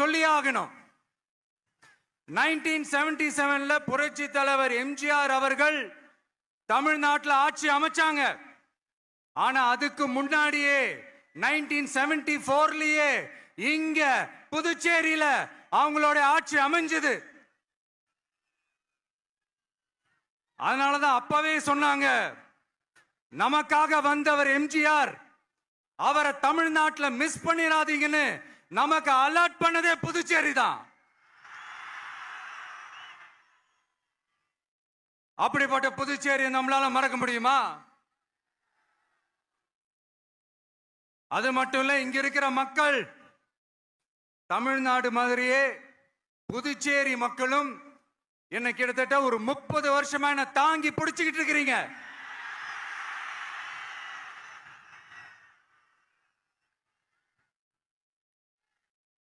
சொல்லி ஆகணும் nineteen seventy செவன்ல புரட்சி தலைவர் எம்ஜிஆர் அவர்கள் தமிழ்நாட்டில் ஆட்சி அமைச்சாங்க. ஆனா அதுக்கு முன்னாடியே நைன்டீன் செவன்டி போர்லயே இங்க புதுச்சேரியில அவங்களோட ஆட்சி அமைஞ்சது. அதனாலதான் அப்பவே சொன்னாங்க நமக்காக வந்தவர் எம்ஜிஆர். அவரை தமிழ்நாட்டில் மிஸ் பண்ணிடாதீங்கன்னு நமக்கு அலாட் பண்ணதே புதுச்சேரி தான். அப்படிப்பட்ட புதுச்சேரி நம்மளால மறக்க முடியுமா? அது மட்டும் இல்ல இங்க இருக்கிற மக்கள் தமிழ்நாடு மாதிரியே புதுச்சேரி மக்களும் என்ன கிட்டத்தட்ட ஒரு முப்பது வருஷமா என்ன தாங்கி பிடிச்சுக்கிட்டு இருக்கிறீங்க.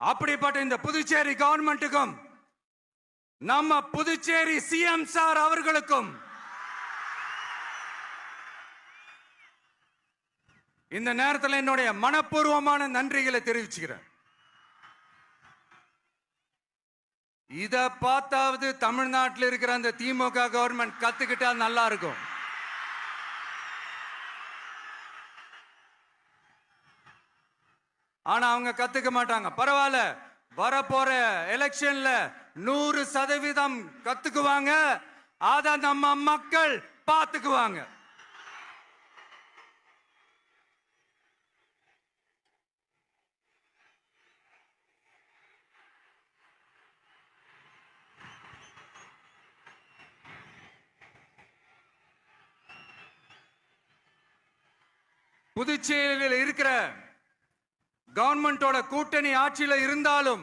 அப்படிப்பட்ட இந்த புதுச்சேரி கவர்மெண்ட்டுக்கும் நம்ம புதுச்சேரி சிஎம் சார் அவர்களுக்கும் இந்த நேரத்தில் என்னுடைய மனப்பூர்வமான நன்றிகளை தெரிவிச்சுக்கிறேன். இத பார்த்தாவது தமிழ்நாட்டில் இருக்கிற அந்த திமுக கவர்மெண்ட் கத்துக்கிட்டா நல்லா இருக்கும். ஆனா அவங்க கத்துக்க மாட்டாங்க. பரவாயில்ல. வரப்போற எலெக்ஷன்ல நூறு சதவீதம் கத்துக்குவாங்க. அத நம்ம மக்கள் பார்த்துக்குவாங்க. புதுச்சேரியில் இருக்கிற கவர்மெண்டோட கூட்டணி ஆட்சியில இருந்தாலும்